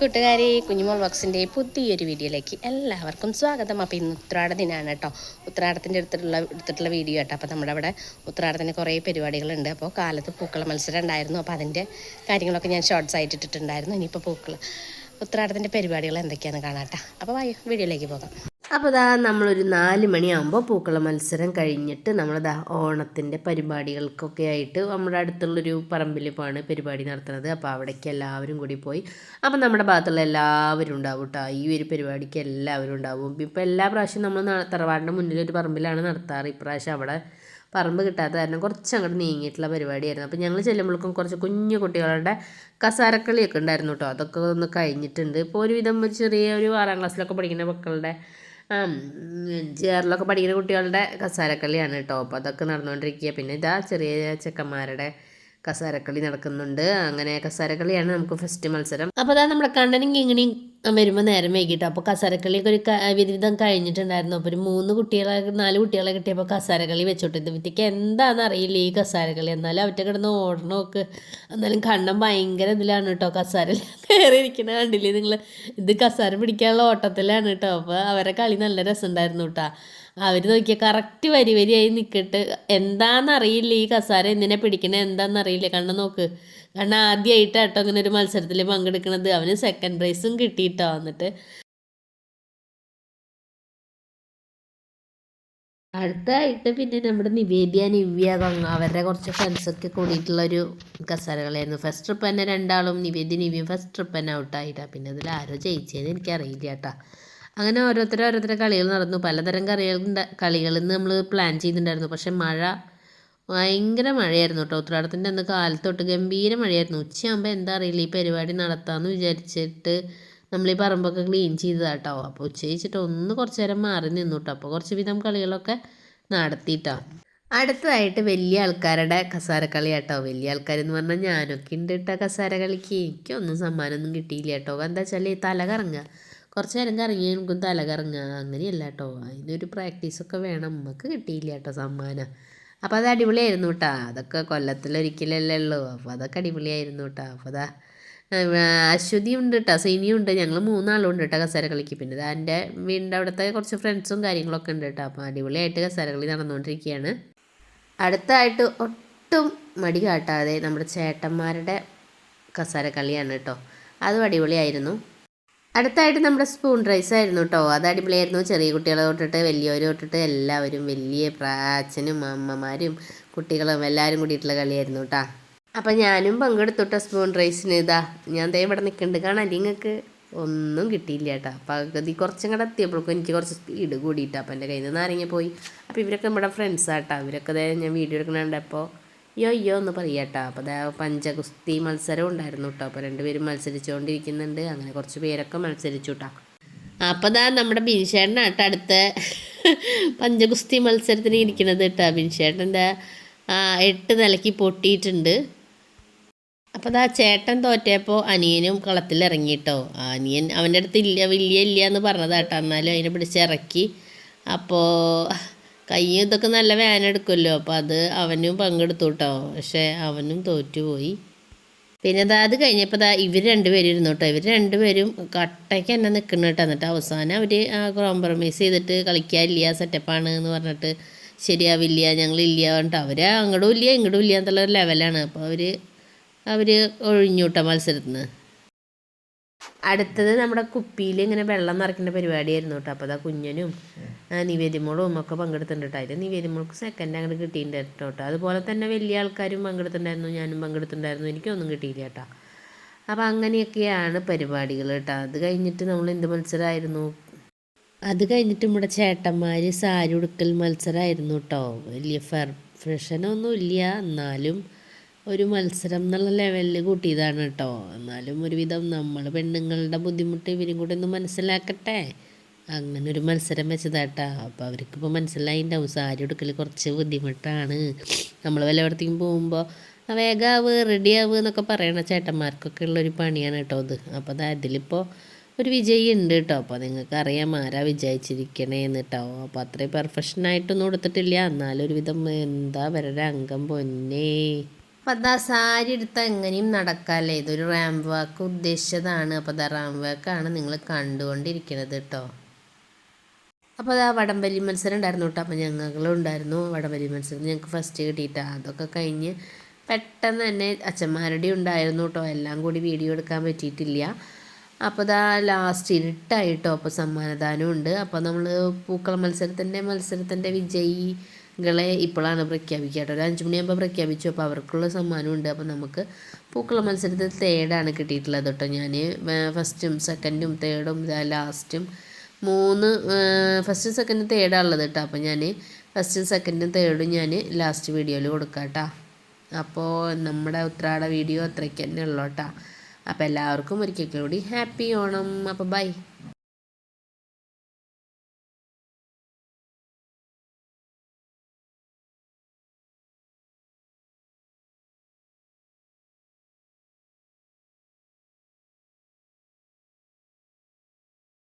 കൂട്ടുകാരെ കുഞ്ഞുമോൾ ബോക്സിന്റെ പുതിയൊരു വീഡിയോയിലേക്ക് എല്ലാവർക്കും സ്വാഗതം. അപ്പോൾ ഇന്ന് ഉത്രാട ദിനമാണ് കേട്ടോ. ഉത്രാടത്തിന്റെ അടുത്തുള്ള എടുത്തിട്ടുള്ള വീഡിയോ കേട്ടോ. അപ്പോൾ നമ്മുടെ അവിടെ ഉത്രാടത്തിന് കുറേ പരിപാടികളുണ്ട്. അപ്പോൾ കാലത്ത് പൂക്കള മത്സരം ഉണ്ടായിരുന്നു. അപ്പോൾ അതിന്റെ കാര്യങ്ങളൊക്കെ ഞാൻ ഷോർട്സ് ആയിട്ട് ഇട്ടിട്ടുണ്ടായിരുന്നു. ഇനിയിപ്പോൾ പൂക്കൾ ഉത്രാടത്തിന്റെ പരിപാടികൾ എന്തൊക്കെയാണെന്ന് കാണാം കേട്ടോ. അപ്പോൾ വീഡിയോയിലേക്ക് പോകാം. അപ്പോൾ ദാ നമ്മളൊരു നാല് മണിയാകുമ്പോൾ പൂക്കള മത്സരം കഴിഞ്ഞിട്ട് നമ്മൾ ദാ ഓണത്തിന്റെ പരിപാടികൾക്കൊക്കെ ആയിട്ട് നമ്മുടെ അടുത്തുള്ളൊരു പറമ്പിലിപ്പാണ് പരിപാടി നടത്തുന്നത്. അപ്പോൾ അവിടേക്ക് എല്ലാവരും കൂടി പോയി. അപ്പോൾ നമ്മുടെ ഭാഗത്തുള്ള എല്ലാവരും ഉണ്ടാവും കേട്ടോ ഈ ഒരു പരിപാടിക്ക് എല്ലാവരും ഉണ്ടാവും. ഇപ്പോൾ എല്ലാ പ്രാവശ്യവും നമ്മൾ തറവാടിന്റെ മുന്നിലൊരു പറമ്പിലാണ് നടത്താറ്. ഇപ്രാവശ്യം അവിടെ പറമ്പ് കിട്ടാത്ത കാരണം കുറച്ച് അങ്ങോട്ട് നീങ്ങിയിട്ടുള്ള പരിപാടിയായിരുന്നു. അപ്പോൾ ഞങ്ങൾ ചെല്ലുമ്പോഴേക്കും കുറച്ച് കുഞ്ഞു കുട്ടികളുടെ കസാരക്കളിയൊക്കെ ഉണ്ടായിരുന്നു കേട്ടോ അതൊക്കെ ഒന്ന് കഴിഞ്ഞിട്ടുണ്ട്. ഇപ്പോൾ ഒരുവിധം ഒരു ചെറിയ ഒരു ആറാം ക്ലാസ്സിലൊക്കെ പഠിക്കുന്ന മക്കളുടെ ജേറിലൊക്കെ പഠിക്കുന്ന കുട്ടികളുടെ കസാരക്കളിയാണ് കേട്ടോ. അപ്പോൾ അതൊക്കെ നടന്നുകൊണ്ടിരിക്കുക പിന്നെ ഇതാ ചെറിയ ചെക്കന്മാരുടെ കസാരക്കളി നടക്കുന്നുണ്ട്. അങ്ങനെ കസാരക്കളിയാണ് നമുക്ക് ഫസ്റ്റ് മത്സരം. അപ്പോൾ അതാ നമ്മുടെ കണ്ണനും കിങ്ങിണിയും വരുമ്പോൾ നേരം വൈകിട്ടോ. അപ്പോൾ കസരക്കളിയൊക്കെ ഒരു വിധം കഴിഞ്ഞിട്ടുണ്ടായിരുന്നു. അപ്പോൾ ഒരു മൂന്ന് കുട്ടികളെ നാല് കുട്ടികളെ കിട്ടിയപ്പോൾ കസാരക്കളി വെച്ചോട്ടെ ഇത് വിറ്റിക്ക് എന്താണെന്ന് അറിയില്ല ഈ കസാരക്കളി. എന്നാലും അവറ്റ കിടന്ന് ഓടണമൊക്കെ എന്നാലും കണ്ണം ഭയങ്കര ഇതിലാണ് കേട്ടോ. കസാരയിൽ കയറി ഇരിക്കണ കണ്ടില്ലേ നിങ്ങൾ ഇത് കസാര പിടിക്കാനുള്ള ഓട്ടത്തിലാണ് കേട്ടോ. അപ്പോൾ അവരെ കളി നല്ല രസമുണ്ടായിരുന്നു കേട്ടോ. അവർ നോക്കിയ കറക്റ്റ് വരി വരിയായി നിൽക്കിട്ട് എന്താണെന്നറിയില്ല ഈ കസാര എന്തിനെ പിടിക്കണേ? എന്താണെന്നറിയില്ല. കണ്ണം നോക്ക്. കാരണം ആദ്യമായിട്ടാട്ടോ അങ്ങനെ ഒരു മത്സരത്തിൽ പങ്കെടുക്കുന്നത് അവന് സെക്കൻഡ് പ്രൈസും കിട്ടിയിട്ടോ എന്നിട്ട്. അടുത്തായിട്ട് പിന്നെ നമ്മുടെ നിവേദ്യ നിവ്യ ഗംഗ അവരുടെ കുറച്ച് ഫ്രണ്ട്സൊക്കെ കൂടിയിട്ടുള്ള ഒരു കസേരകളായിരുന്നു. ഫസ്റ്റ് ട്രിപ്പ് തന്നെ രണ്ടാളും നിവേദ്യ നിവ്യം ഫസ്റ്റ് ട്രിപ്പ് തന്നെ ഔട്ടായിട്ടാണ് പിന്നെ അതിൽ ആരോ ജയിച്ചതെന്ന് എനിക്കറിയില്ല കേട്ടോ അങ്ങനെ ഓരോരുത്തരും ഓരോരുത്തരുടെ കളികൾ നടന്നു. പലതരം കളികൾ കളികളിൽ നിന്ന് നമ്മൾ പ്ലാൻ ചെയ്തിട്ടുണ്ടായിരുന്നു. പക്ഷെ മഴ ഭയങ്കര മഴയായിരുന്നു കേട്ടോ. ഉത്രാടത്തിന്റെ അന്ന് കാലത്തൊട്ട് ഗംഭീര മഴയായിരുന്നു. ഉച്ചയാകുമ്പോൾ എന്താ അറിയില്ല. ഈ പരിപാടി നടത്താമെന്ന് വിചാരിച്ചിട്ട് നമ്മൾ ഈ പറമ്പൊക്കെ ക്ലീൻ ചെയ്തതാ കേട്ടോ അപ്പോൾ ഉച്ച കഴിച്ചിട്ട് ഒന്ന് കുറച്ച് നേരം മാറി നിന്നു കേട്ടോ അപ്പോൾ കുറച്ച് വിധം കളികളൊക്കെ നടത്തിയിട്ടോ അടുത്തതായിട്ട് വലിയ ആൾക്കാരുടെ കസാരക്കളി കേട്ടോ വലിയ ആൾക്കാരെന്ന് പറഞ്ഞാൽ ഞാനൊക്കെ ഉണ്ട് കേട്ടോ കസാര കളിക്ക് എനിക്കൊന്നും സമ്മാനമൊന്നും കിട്ടിയില്ല കേട്ടോ എന്താ വെച്ചാൽ തല കറങ്ങുക കുറച്ച് നേരം കറങ്ങി എനിക്കും തല കറങ്ങുക അങ്ങനെയല്ല കേട്ടോ അതിനൊരു പ്രാക്ടീസൊക്കെ വേണം. നമുക്ക് കിട്ടിയില്ല കേട്ടോ സമ്മാനം. അപ്പോൾ അത് അടിപൊളിയായിരുന്നു കേട്ടോ. അതൊക്കെ കൊല്ലത്തിലൊരിക്കലല്ലേ ഉള്ളൂ. അപ്പോൾ അതൊക്കെ അടിപൊളിയായിരുന്നു കേട്ടോ. അപ്പോൾ അതാ അശ്വതി ഉണ്ട് കേട്ടോ. സിനിയും ഉണ്ട്. ഞങ്ങൾ മൂന്നാളും ഉണ്ട് കേട്ടോ കസേര കളിക്ക് പിന്നെ ഇതാ എന്റെ വീടിന്റെ അവിടുത്തെ കുറച്ച് ഫ്രണ്ട്സും കാര്യങ്ങളൊക്കെ ഉണ്ട് കേട്ടോ. അപ്പോൾ അടിപൊളിയായിട്ട് കസേര കളി നടന്നുകൊണ്ടിരിക്കുകയാണ്. അടുത്തായിട്ട് ഒട്ടും മടി കാട്ടാതെ നമ്മുടെ ചേട്ടന്മാരുടെ കസേര കളിയാണ് കേട്ടോ. അതും അടിപൊളിയായിരുന്നു. അടുത്തായിട്ട് നമ്മുടെ സ്പൂൺ റൈസ് ആയിരുന്നു കേട്ടോ അത് അടിപൊളിയായിരുന്നു. ചെറിയ കുട്ടികളെ തൊട്ടിട്ട് വലിയവർ തൊട്ടിട്ട് എല്ലാവരും വലിയ പ്രാച്ചനും അമ്മമാരും കുട്ടികളും എല്ലാവരും കൂടിയിട്ടുള്ള കളിയായിരുന്നു കേട്ടോ അപ്പം ഞാനും പങ്കെടുത്തുട്ടോ സ്പൂൺ റൈസിന് ഇതാ ഞാൻ ദേ ഇവിടെ നിൽക്കുന്നുണ്ട്. കാണാൻ നിങ്ങൾക്ക് ഒന്നും കിട്ടിയില്ല കേട്ടോ പകുതി കുറച്ചും കൂടെ എത്തിയപ്പോഴേക്കും എനിക്ക് കുറച്ച് സ്പീഡ് കൂടിയിട്ട്. അപ്പം എന്റെ കയ്യിൽ നിന്ന് നാരങ്ങ പോയി. അപ്പോൾ ഇവരൊക്കെ നമ്മുടെ ഫ്രണ്ട്സ് ഫ്രണ്ട്സാട്ടോ ഇവരൊക്കെ ഞാൻ വീഡിയോ എടുക്കുന്നുണ്ട്. യോ അയ്യോ എന്ന് പറയട്ടോ. അപ്പോൾ അതാ പഞ്ചഗുസ്തി മത്സരം ഉണ്ടായിരുന്നു കേട്ടോ. അപ്പോൾ രണ്ടുപേരും മത്സരിച്ചുകൊണ്ടിരിക്കുന്നുണ്ട് അങ്ങനെ കുറച്ച് പേരൊക്കെ മത്സരിച്ചു കേട്ടോ. അപ്പോൾ ദാ നമ്മുടെ ബിൻഷേട്ടനാട്ടോ അടുത്ത. പഞ്ചഗുസ്തി മത്സരത്തിന് ഇരിക്കുന്നത് കേട്ടോ. ബിൻഷേട്ടന്റെ എട്ട് നിലയ്ക്ക് പൊട്ടിയിട്ടുണ്ട്. അപ്പോൾ ദാ ചേട്ടൻ തോറ്റപ്പോൾ അനിയനും കളത്തിലിറങ്ങിയിട്ടോ അനിയൻ അവന്റെ അടുത്ത് ഇല്ല വലിയ ഇല്ല എന്ന് പറഞ്ഞതാട്ടോ എന്നാലും അതിനെ പിടിച്ച് ഇറക്കി. അപ്പോൾ കയ്യും ഇതൊക്കെ നല്ല വേനെടുക്കുമല്ലോ അപ്പോൾ അത് അവനും പങ്കെടുത്തു കേട്ടോ പക്ഷേ അവനും തോറ്റുപോയി. പിന്നെ ദാ അത് കഴിഞ്ഞപ്പോൾ ദാ ഇവർ രണ്ടുപേരും ഇരുന്നു കേട്ടോ. ഇവർ രണ്ടുപേരും കട്ടയ്ക്ക് തന്നെ നിൽക്കുന്നു കേട്ടോ. എന്നിട്ട് അവസാനം അവർ കോംപ്രമൈസ് ചെയ്തിട്ട് കളിക്കാനില്ല സെറ്റപ്പാണ് എന്ന് പറഞ്ഞിട്ട് ശരിയാവില്ല ഞങ്ങളില്ല പറഞ്ഞിട്ട് അവർ അങ്ങോട്ടും ഇല്ല ഇങ്ങോട്ടും ഇല്ല എന്നുള്ള ലെവലാണ് അപ്പോൾ അവർ അവർ ഒഴിഞ്ഞു കേട്ടോ മത്സരത്തിൽ നിന്ന് അടുത്തത് നമ്മുടെ കുപ്പിയിൽ ഇങ്ങനെ വെള്ളം നിറയ്ക്കുന്ന പരിപാടിയായിരുന്നു കേട്ടോ. അപ്പോൾ അതാ കുഞ്ഞനും നിവേദ്യമോളും ഒക്കെ പങ്കെടുത്തിട്ടുണ്ട് കേട്ടോ. അതിൽ നിവേദ്യമോൾക്ക് സെക്കൻഡ് അങ്ങോട്ട് കിട്ടിയിട്ടുണ്ട് കേട്ടോ. അതുപോലെ തന്നെ വലിയ ആൾക്കാരും പങ്കെടുത്തിട്ടുണ്ടായിരുന്നു ഞാനും പങ്കെടുത്തിട്ടുണ്ടായിരുന്നു. എനിക്കൊന്നും കിട്ടിയില്ല കേട്ടോ. അപ്പോൾ അങ്ങനെയൊക്കെയാണ് പരിപാടികൾ കേട്ടോ. അത് കഴിഞ്ഞിട്ട് നമ്മൾ എന്ത് മത്സരമായിരുന്നു? അത് കഴിഞ്ഞിട്ട് നമ്മുടെ ചേട്ടന്മാർ സാരി ഉടുക്കൽ മത്സരമായിരുന്നു കേട്ടോ. വലിയ ഫെർ പ്രശ്നമൊന്നുമില്ല. എന്നാലും ഒരു മത്സരം എന്നുള്ള ലെവലിൽ കൂട്ടിയതാണ് കേട്ടോ എന്നാലും ഒരുവിധം നമ്മൾ പെണ്ണുങ്ങളുടെ ബുദ്ധിമുട്ട് ഇവരും കൂടെ ഒന്ന് മനസ്സിലാക്കട്ടെ. അങ്ങനെ ഒരു മത്സരം വെച്ചതാട്ടാ. അപ്പോൾ അവർക്കിപ്പോൾ മനസ്സിലായിണ്ടാവും സാരി എടുക്കൽ കുറച്ച് ബുദ്ധിമുട്ടാണ്. നമ്മൾ വല്ലയിടത്തേക്കും പോകുമ്പോൾ വേഗാവ് റെഡിയാവ് എന്നൊക്കെ പറയണ ചേട്ടന്മാർക്കൊക്കെ ഉള്ളൊരു പണിയാണ് കേട്ടോ അത് അപ്പോൾ അത് അതിലിപ്പോൾ ഒരു വിജയി ഉണ്ട് കേട്ടോ അപ്പോൾ നിങ്ങൾക്ക് അറിയാം ആരാ വിജയിച്ചിരിക്കണേന്ന് കേട്ടോ അപ്പോൾ അത്രയും പെർഫെക്ഷനായിട്ടൊന്നും കൊടുത്തിട്ടില്ല എന്നാലും ഒരുവിധം എന്താ വരൊരംഗം പൊന്നേ. അപ്പോൾ അതാ സാരി എടുത്താൽ എങ്ങനെയും നടക്കാമല്ലേ ഇതൊരു റാമ്പ് വാക്ക് ഉദ്ദേശിച്ചതാണ്. അപ്പോൾ അതാ റാമ്പ് വാക്കാണ് നിങ്ങൾ കണ്ടുകൊണ്ടിരിക്കുന്നത് കേട്ടോ അപ്പോൾ അതാ വടംവലി മത്സരം ഉണ്ടായിരുന്നു കേട്ടോ അപ്പോൾ ഞങ്ങളും ഉണ്ടായിരുന്നു വടംവലി മത്സരം. ഞങ്ങൾക്ക് ഫസ്റ്റ് കിട്ടിയിട്ട്. അതൊക്കെ കഴിഞ്ഞ് പെട്ടെന്ന് തന്നെ അച്ഛന്മാരുടെ ഉണ്ടായിരുന്നു കേട്ടോ എല്ലാം കൂടി വീഡിയോ എടുക്കാൻ പറ്റിയിട്ടില്ല. അപ്പോൾ ഇതാ ലാസ്റ്റ് ഇരുട്ടായിട്ടോ അപ്പോൾ സമ്മാനദാനം ഉണ്ട്. അപ്പോൾ നമ്മൾ പൂക്കള മത്സരത്തിന്റെ മത്സരത്തിന്റെ വിജയികളെ ഇപ്പോഴാണ് പ്രഖ്യാപിക്കുക കേട്ടോ ഒരു അഞ്ച് മണിയാകുമ്പോൾ പ്രഖ്യാപിച്ചു. അപ്പോൾ അവർക്കുള്ള സമ്മാനമുണ്ട്. അപ്പോൾ നമുക്ക് പൂക്കള മത്സരത്തിൽ തേർഡാണ് കിട്ടിയിട്ടുള്ളത് കേട്ടോ ഞാൻ ഫസ്റ്റും സെക്കൻഡും തേർഡും ലാസ്റ്റും മൂന്ന് ഫസ്റ്റും സെക്കൻഡും തേർഡാണുള്ളത് കേട്ടോ അപ്പോൾ ഞാൻ ഫസ്റ്റും സെക്കൻഡും തേർഡും ഞാൻ ലാസ്റ്റ് വീഡിയോയിൽ കൊടുക്കാം കേട്ടോ അപ്പോൾ നമ്മുടെ ഉത്രാട വീഡിയോ അത്രയ്ക്ക് തന്നെ ഉള്ളൂ കേട്ടോ അപ്പോൾ എല്ലാവർക്കും ഒരിക്കൽ കൂടി ഹാപ്പി ഓണം. അപ്പോൾ ബൈ